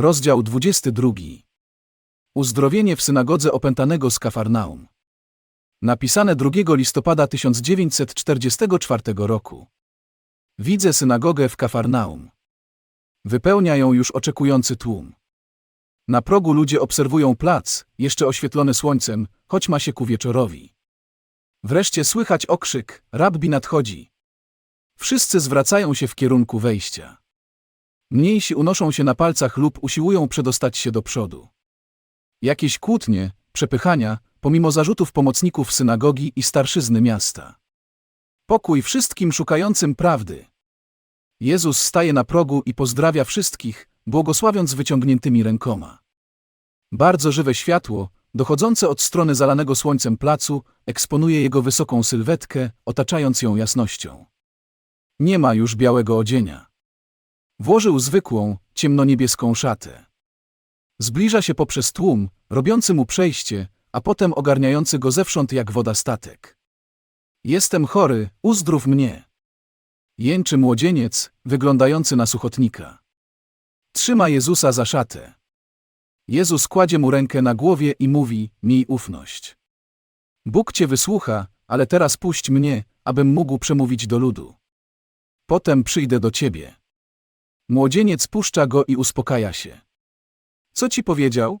Rozdział 22. Uzdrowienie w synagodze opętanego z Kafarnaum. Napisane 2 listopada 1944 roku. Widzę synagogę w Kafarnaum. Wypełnia ją już oczekujący tłum. Na progu ludzie obserwują plac, jeszcze oświetlony słońcem, choć ma się ku wieczorowi. Wreszcie słychać okrzyk, rabbi nadchodzi. Wszyscy zwracają się w kierunku wejścia. Mniejsi unoszą się na palcach lub usiłują przedostać się do przodu. Jakieś kłótnie, przepychania, pomimo zarzutów pomocników synagogi i starszyzny miasta. Pokój wszystkim szukającym prawdy. Jezus staje na progu i pozdrawia wszystkich, błogosławiąc wyciągniętymi rękoma. Bardzo żywe światło, dochodzące od strony zalanego słońcem placu, eksponuje jego wysoką sylwetkę, otaczając ją jasnością. Nie ma już białego odzienia. Włożył zwykłą, ciemnoniebieską szatę. Zbliża się poprzez tłum, robiący mu przejście, a potem ogarniający go zewsząd jak woda statek. Jestem chory, uzdrów mnie. Jęczy młodzieniec, wyglądający na suchotnika. Trzyma Jezusa za szatę. Jezus kładzie mu rękę na głowie i mówi: Miej ufność. Bóg cię wysłucha, ale teraz puść mnie, abym mógł przemówić do ludu. Potem przyjdę do ciebie. Młodzieniec puszcza go i uspokaja się. Co ci powiedział?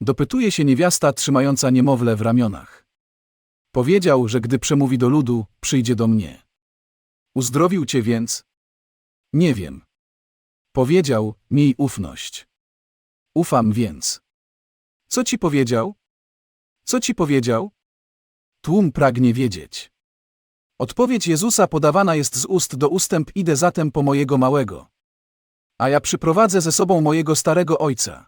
Dopytuje się niewiasta trzymająca niemowlę w ramionach. Powiedział, że gdy przemówi do ludu, przyjdzie do mnie. Uzdrowił cię więc? Nie wiem. Powiedział, miej ufność. Ufam więc. Co ci powiedział? Co ci powiedział? Tłum pragnie wiedzieć. Odpowiedź Jezusa podawana jest z ust do ustęp idę zatem po mojego małego. A ja przyprowadzę ze sobą mojego starego ojca.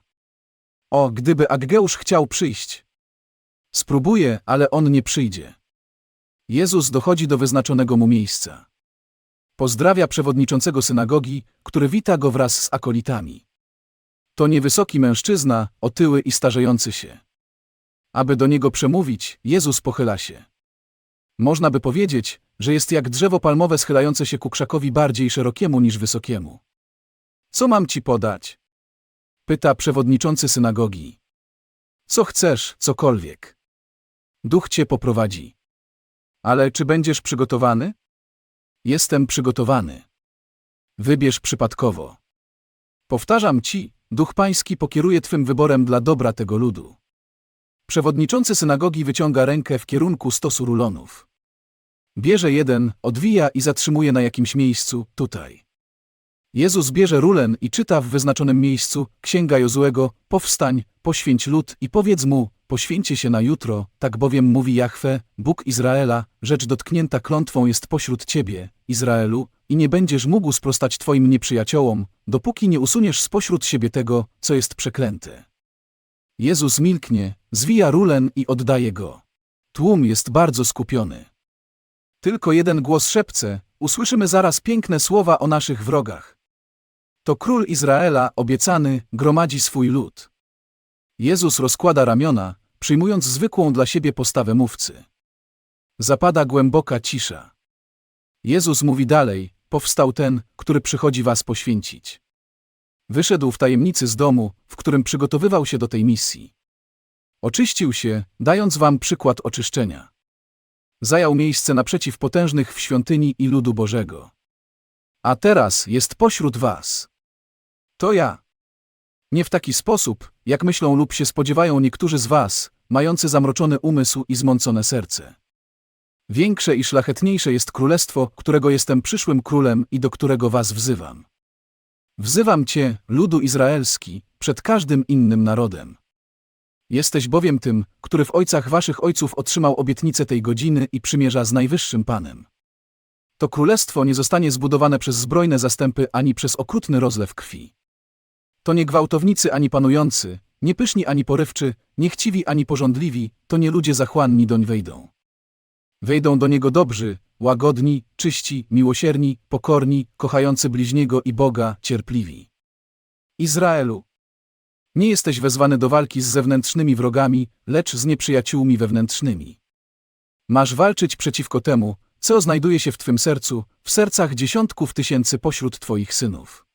O, gdyby Aggeusz chciał przyjść. Spróbuje, ale on nie przyjdzie. Jezus dochodzi do wyznaczonego mu miejsca. Pozdrawia przewodniczącego synagogi, który wita go wraz z akolitami. To niewysoki mężczyzna, otyły i starzejący się. Aby do niego przemówić, Jezus pochyla się. Można by powiedzieć, że jest jak drzewo palmowe schylające się ku krzakowi bardziej szerokiemu niż wysokiemu. Co mam ci podać? Pyta przewodniczący synagogi. Co chcesz, cokolwiek. Duch cię poprowadzi. Ale czy będziesz przygotowany? Jestem przygotowany. Wybierz przypadkowo. Powtarzam ci, Duch Pański pokieruje twym wyborem dla dobra tego ludu. Przewodniczący synagogi wyciąga rękę w kierunku stosu rulonów. Bierze jeden, odwija i zatrzymuje na jakimś miejscu, tutaj. Jezus bierze rulen i czyta w wyznaczonym miejscu, Księga Jozuego, powstań, poświęć lud i powiedz mu, poświęcie się na jutro, tak bowiem mówi Jahwe, Bóg Izraela, rzecz dotknięta klątwą jest pośród ciebie, Izraelu, i nie będziesz mógł sprostać twoim nieprzyjaciołom, dopóki nie usuniesz spośród siebie tego, co jest przeklęte. Jezus milknie, zwija rulen i oddaje go. Tłum jest bardzo skupiony. Tylko jeden głos szepce, usłyszymy zaraz piękne słowa o naszych wrogach. To król Izraela, obiecany, gromadzi swój lud. Jezus rozkłada ramiona, przyjmując zwykłą dla siebie postawę mówcy. Zapada głęboka cisza. Jezus mówi dalej, powstał ten, który przychodzi was poświęcić. Wyszedł w tajemnicy z domu, w którym przygotowywał się do tej misji. Oczyścił się, dając wam przykład oczyszczenia. Zajął miejsce naprzeciw potężnych w świątyni i ludu Bożego. A teraz jest pośród was. To ja. Nie w taki sposób, jak myślą lub się spodziewają niektórzy z was, mający zamroczony umysł i zmącone serce. Większe i szlachetniejsze jest królestwo, którego jestem przyszłym królem i do którego was wzywam. Wzywam cię, ludu izraelski, przed każdym innym narodem. Jesteś bowiem tym, który w ojcach waszych ojców otrzymał obietnicę tej godziny i przymierza z Najwyższym Panem. To królestwo nie zostanie zbudowane przez zbrojne zastępy ani przez okrutny rozlew krwi. To nie gwałtownicy ani panujący, nie pyszni ani porywczy, nie chciwi ani pożądliwi, to nie ludzie zachłanni doń wejdą. Wejdą do niego dobrzy, łagodni, czyści, miłosierni, pokorni, kochający bliźniego i Boga, cierpliwi. Izraelu, nie jesteś wezwany do walki z zewnętrznymi wrogami, lecz z nieprzyjaciółmi wewnętrznymi. Masz walczyć przeciwko temu, co znajduje się w twym sercu, w sercach dziesiątków tysięcy pośród twoich synów.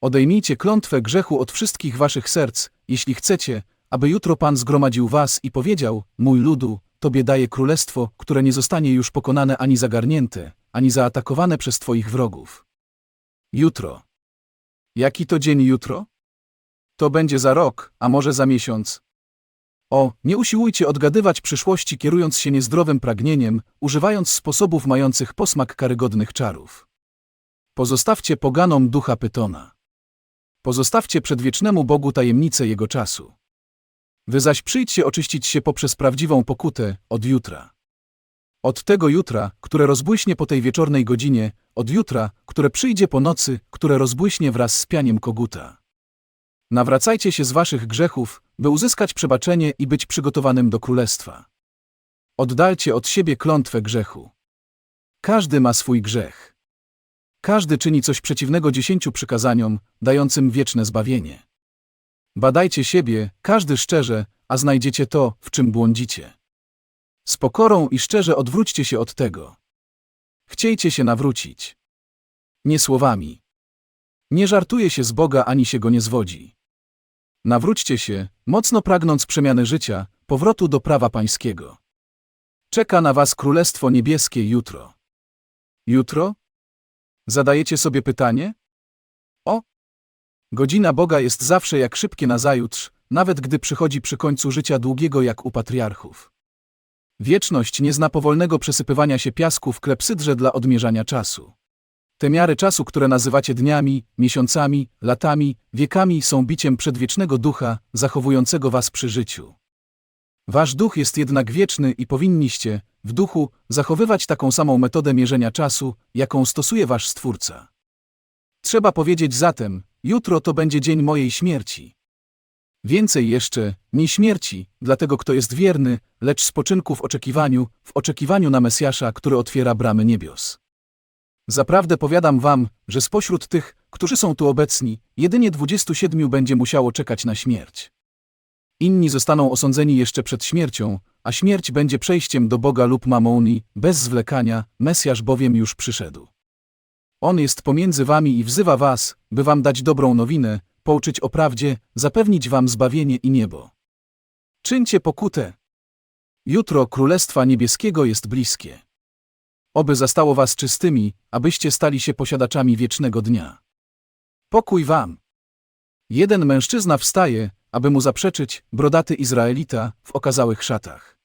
Odejmijcie klątwę grzechu od wszystkich waszych serc, jeśli chcecie, aby jutro Pan zgromadził was i powiedział, mój ludu, Tobie daję królestwo, które nie zostanie już pokonane ani zagarnięte, ani zaatakowane przez Twoich wrogów. Jutro. Jaki to dzień jutro? To będzie za rok, a może za miesiąc. O, nie usiłujcie odgadywać przyszłości kierując się niezdrowym pragnieniem, używając sposobów mających posmak karygodnych czarów. Pozostawcie poganom ducha Pytona. Pozostawcie przedwiecznemu Bogu tajemnicę Jego czasu. Wy zaś przyjdźcie oczyścić się poprzez prawdziwą pokutę od jutra. Od tego jutra, które rozbłyśnie po tej wieczornej godzinie, od jutra, które przyjdzie po nocy, które rozbłyśnie wraz z pianiem koguta. Nawracajcie się z waszych grzechów, by uzyskać przebaczenie i być przygotowanym do królestwa. Oddalcie od siebie klątwę grzechu. Każdy ma swój grzech. Każdy czyni coś przeciwnego dziesięciu przykazaniom, dającym wieczne zbawienie. Badajcie siebie, każdy szczerze, a znajdziecie to, w czym błądzicie. Z pokorą i szczerze odwróćcie się od tego. Chciejcie się nawrócić. Nie słowami. Nie żartuje się z Boga ani się go nie zwodzi. Nawróćcie się, mocno pragnąc przemiany życia, powrotu do prawa pańskiego. Czeka na was Królestwo Niebieskie jutro. Jutro? Zadajecie sobie pytanie? O! Godzina Boga jest zawsze jak szybkie nazajutrz, nawet gdy przychodzi przy końcu życia długiego jak u patriarchów. Wieczność nie zna powolnego przesypywania się piasku w klepsydrze dla odmierzania czasu. Te miary czasu, które nazywacie dniami, miesiącami, latami, wiekami, są biciem przedwiecznego ducha, zachowującego was przy życiu. Wasz duch jest jednak wieczny i powinniście, w duchu, zachowywać taką samą metodę mierzenia czasu, jaką stosuje wasz Stwórca. Trzeba powiedzieć zatem, jutro to będzie dzień mojej śmierci. Więcej jeszcze, nie śmierci, dlatego kto jest wierny, lecz spoczynku w oczekiwaniu, w oczekiwaniu na Mesjasza, który otwiera bramy niebios. Zaprawdę powiadam wam, że spośród tych, którzy są tu obecni, jedynie dwudziestu siedmiu będzie musiało czekać na śmierć. Inni zostaną osądzeni jeszcze przed śmiercią, a śmierć będzie przejściem do Boga lub mamoni, bez zwlekania, Mesjasz bowiem już przyszedł. On jest pomiędzy wami i wzywa was, by wam dać dobrą nowinę, pouczyć o prawdzie, zapewnić wam zbawienie i niebo. Czyńcie pokutę. Jutro Królestwa Niebieskiego jest bliskie. Oby zastało was czystymi, abyście stali się posiadaczami wiecznego dnia. Pokój wam. Jeden mężczyzna wstaje, aby mu zaprzeczyć, brodaty Izraelita, w okazałych szatach.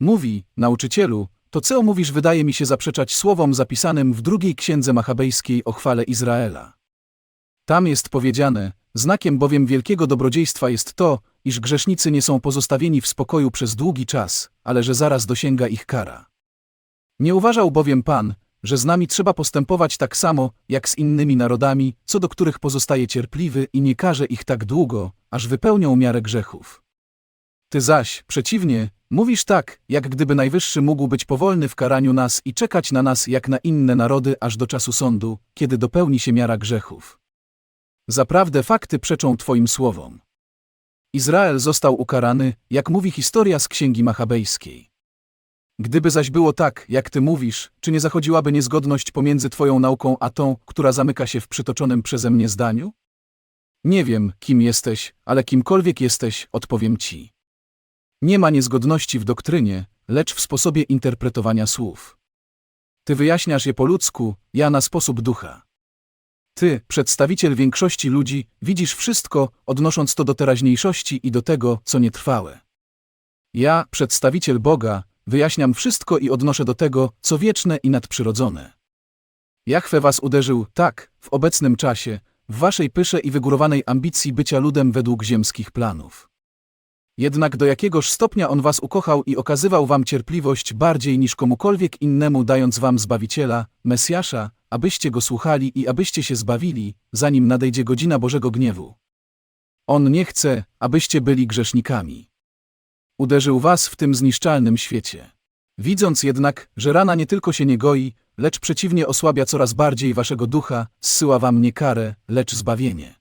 Mówi, nauczycielu, to co mówisz wydaje mi się zaprzeczać słowom zapisanym w drugiej księdze machabejskiej o chwale Izraela. Tam jest powiedziane, znakiem bowiem wielkiego dobrodziejstwa jest to, iż grzesznicy nie są pozostawieni w spokoju przez długi czas, ale że zaraz dosięga ich kara. Nie uważał bowiem Pan, że z nami trzeba postępować tak samo, jak z innymi narodami, co do których pozostaje cierpliwy i nie karze ich tak długo, aż wypełnią miarę grzechów. Ty zaś, przeciwnie, mówisz tak, jak gdyby Najwyższy mógł być powolny w karaniu nas i czekać na nas jak na inne narody aż do czasu sądu, kiedy dopełni się miara grzechów. Zaprawdę fakty przeczą Twoim słowom. Izrael został ukarany, jak mówi historia z Księgi Machabejskiej. Gdyby zaś było tak, jak ty mówisz, czy nie zachodziłaby niezgodność pomiędzy twoją nauką a tą, która zamyka się w przytoczonym przeze mnie zdaniu? Nie wiem, kim jesteś, ale kimkolwiek jesteś, odpowiem ci. Nie ma niezgodności w doktrynie, lecz w sposobie interpretowania słów. Ty wyjaśniasz je po ludzku, ja na sposób ducha. Ty, przedstawiciel większości ludzi, widzisz wszystko, odnosząc to do teraźniejszości i do tego, co nietrwałe. Ja, przedstawiciel Boga, Wyjaśniam wszystko i odnoszę do tego, co wieczne i nadprzyrodzone. Jachwę was uderzył, tak, w obecnym czasie, w waszej pysze i wygórowanej ambicji bycia ludem według ziemskich planów. Jednak do jakiegoż stopnia on was ukochał i okazywał wam cierpliwość bardziej niż komukolwiek innemu, dając wam Zbawiciela, Mesjasza, abyście go słuchali i abyście się zbawili, zanim nadejdzie godzina Bożego gniewu. On nie chce, abyście byli grzesznikami. Uderzył was w tym zniszczalnym świecie. Widząc jednak, że rana nie tylko się nie goi, lecz przeciwnie osłabia coraz bardziej waszego ducha, zsyła wam nie karę, lecz zbawienie.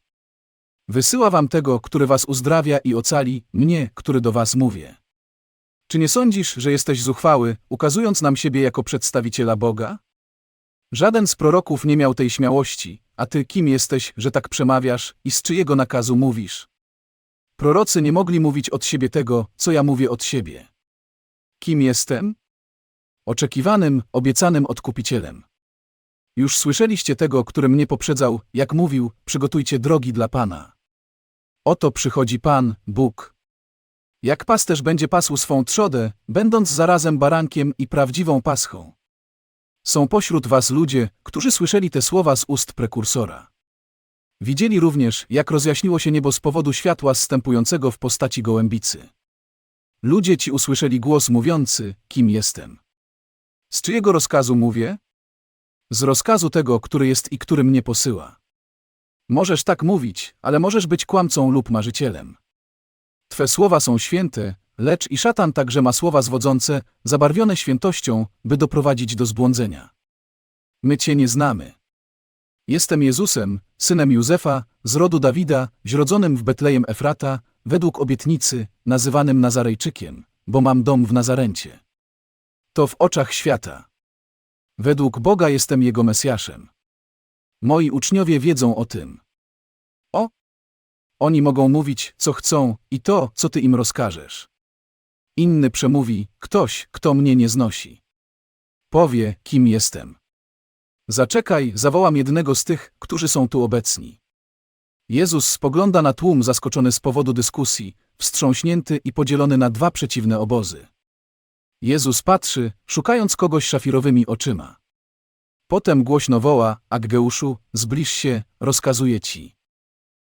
Wysyła wam tego, który was uzdrawia i ocali, mnie, który do was mówię. Czy nie sądzisz, że jesteś zuchwały, ukazując nam siebie jako przedstawiciela Boga? Żaden z proroków nie miał tej śmiałości, A ty kim jesteś, że tak przemawiasz i z czyjego nakazu mówisz? Prorocy nie mogli mówić od siebie tego, co ja mówię od siebie. Kim jestem? Oczekiwanym, obiecanym odkupicielem. Już słyszeliście tego, który mnie poprzedzał, jak mówił, przygotujcie drogi dla Pana. Oto przychodzi Pan, Bóg. Jak pasterz będzie pasł swą trzodę, będąc zarazem barankiem i prawdziwą paschą. Są pośród was ludzie, którzy słyszeli te słowa z ust prekursora. Widzieli również, jak rozjaśniło się niebo z powodu światła zstępującego w postaci gołębicy. Ludzie ci usłyszeli głos mówiący, kim jestem. Z czyjego rozkazu mówię? Z rozkazu tego, który jest i który mnie posyła. Możesz tak mówić, ale możesz być kłamcą lub marzycielem. Twe słowa są święte, lecz i szatan także ma słowa zwodzące, zabarwione świętością, by doprowadzić do zbłądzenia. My Cię nie znamy. Jestem Jezusem, synem Józefa, z rodu Dawida, zrodzonym w Betlejem Efrata, według obietnicy, nazywanym Nazarejczykiem, bo mam dom w Nazarencie. To w oczach świata. Według Boga jestem Jego Mesjaszem. Moi uczniowie wiedzą o tym. O! Oni mogą mówić, co chcą, i to, co Ty im rozkażesz. Inny przemówi, ktoś, kto mnie nie znosi. Powie, kim jestem. Zaczekaj, zawołam jednego z tych, którzy są tu obecni. Jezus spogląda na tłum zaskoczony z powodu dyskusji, wstrząśnięty i podzielony na dwa przeciwne obozy. Jezus patrzy, szukając kogoś szafirowymi oczyma. Potem głośno woła, Aggeuszu, zbliż się, rozkazuje ci.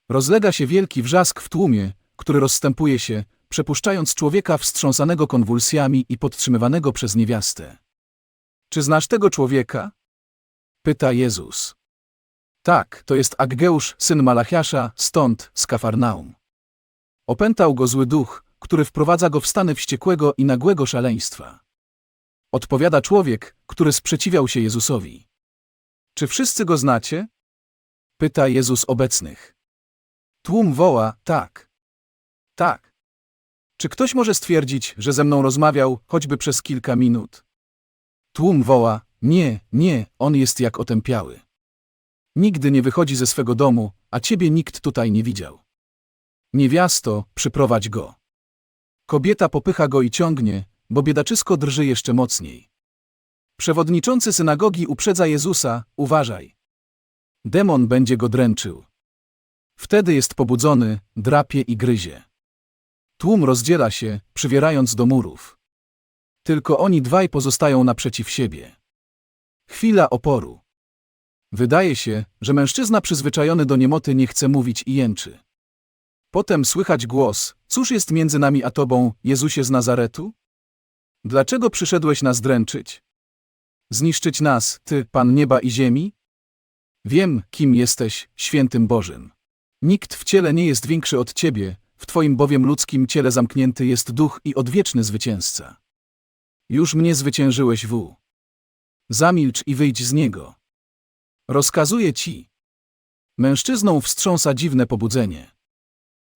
Rozlega się wielki wrzask w tłumie, który rozstępuje się, przepuszczając człowieka wstrząsanego konwulsjami i podtrzymywanego przez niewiastę. Czy znasz tego człowieka? Pyta Jezus. Tak, to jest Aggeusz, syn Malachiasza, stąd, z Kafarnaum. Opętał go zły duch, który wprowadza go w stany wściekłego i nagłego szaleństwa. Odpowiada człowiek, który sprzeciwiał się Jezusowi. Czy wszyscy go znacie? Pyta Jezus obecnych. Tłum woła, tak. Tak. Czy ktoś może stwierdzić, że ze mną rozmawiał, choćby przez kilka minut? Tłum woła, nie, nie, on jest jak otępiały. Nigdy nie wychodzi ze swego domu, a ciebie nikt tutaj nie widział. Niewiasto, przyprowadź go. Kobieta popycha go i ciągnie, bo biedaczysko drży jeszcze mocniej. Przewodniczący synagogi uprzedza Jezusa, uważaj. Demon będzie go dręczył. Wtedy jest pobudzony, drapie i gryzie. Tłum rozdziela się, przywierając do murów. Tylko oni dwaj pozostają naprzeciw siebie. Chwila oporu. Wydaje się, że mężczyzna przyzwyczajony do niemoty nie chce mówić i jęczy. Potem słychać głos: Cóż jest między nami a tobą, Jezusie z Nazaretu? Dlaczego przyszedłeś nas dręczyć? Zniszczyć nas, ty, Pan nieba i ziemi? Wiem, kim jesteś, świętym Bożym. Nikt w ciele nie jest większy od ciebie, w twoim bowiem ludzkim ciele zamknięty jest duch i odwieczny zwycięzca. Już mnie zwyciężyłeś w. Zamilcz i wyjdź z niego. Rozkazuję ci. Mężczyzną wstrząsa dziwne pobudzenie.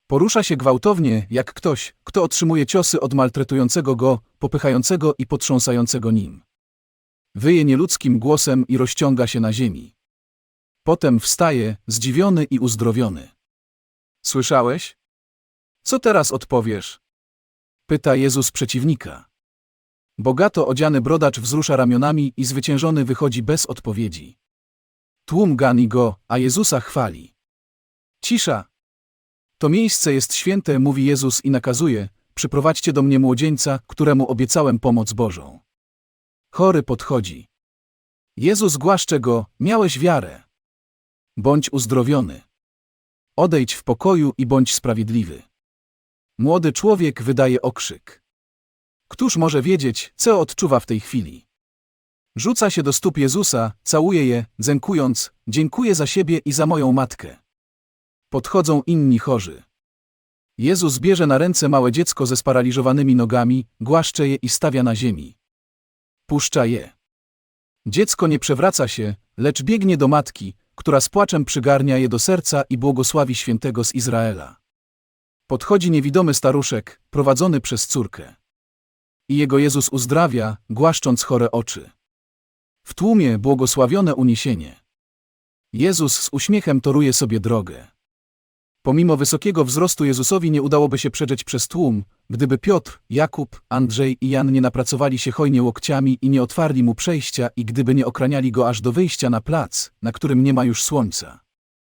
Porusza się gwałtownie, jak ktoś, kto otrzymuje ciosy od maltretującego go, popychającego i potrząsającego nim. Wyje nieludzkim głosem i rozciąga się na ziemi. Potem wstaje, zdziwiony i uzdrowiony. Słyszałeś? Co teraz odpowiesz? Pyta Jezus przeciwnika. Bogato odziany brodacz wzrusza ramionami i zwyciężony wychodzi bez odpowiedzi. Tłum gani go, a Jezusa chwali. Cisza! To miejsce jest święte, mówi Jezus i nakazuje, przyprowadźcie do mnie młodzieńca, któremu obiecałem pomoc Bożą. Chory podchodzi. Jezus głaszcze go, miałeś wiarę. Bądź uzdrowiony. Odejdź w pokoju i bądź sprawiedliwy. Młody człowiek wydaje okrzyk. Któż może wiedzieć, co odczuwa w tej chwili? Rzuca się do stóp Jezusa, całuje je, dziękując, dziękuję za siebie i za moją matkę. Podchodzą inni chorzy. Jezus bierze na ręce małe dziecko ze sparaliżowanymi nogami, głaszcze je i stawia na ziemi. Puszcza je. Dziecko nie przewraca się, lecz biegnie do matki, która z płaczem przygarnia je do serca i błogosławi świętego z Izraela. Podchodzi niewidomy staruszek, prowadzony przez córkę. I jego Jezus uzdrawia, głaszcząc chore oczy. W tłumie błogosławione uniesienie. Jezus z uśmiechem toruje sobie drogę. Pomimo wysokiego wzrostu Jezusowi nie udałoby się przedrzeć przez tłum, gdyby Piotr, Jakub, Andrzej i Jan nie napracowali się hojnie łokciami i nie otwarli mu przejścia i gdyby nie okraniali go aż do wyjścia na plac, na którym nie ma już słońca.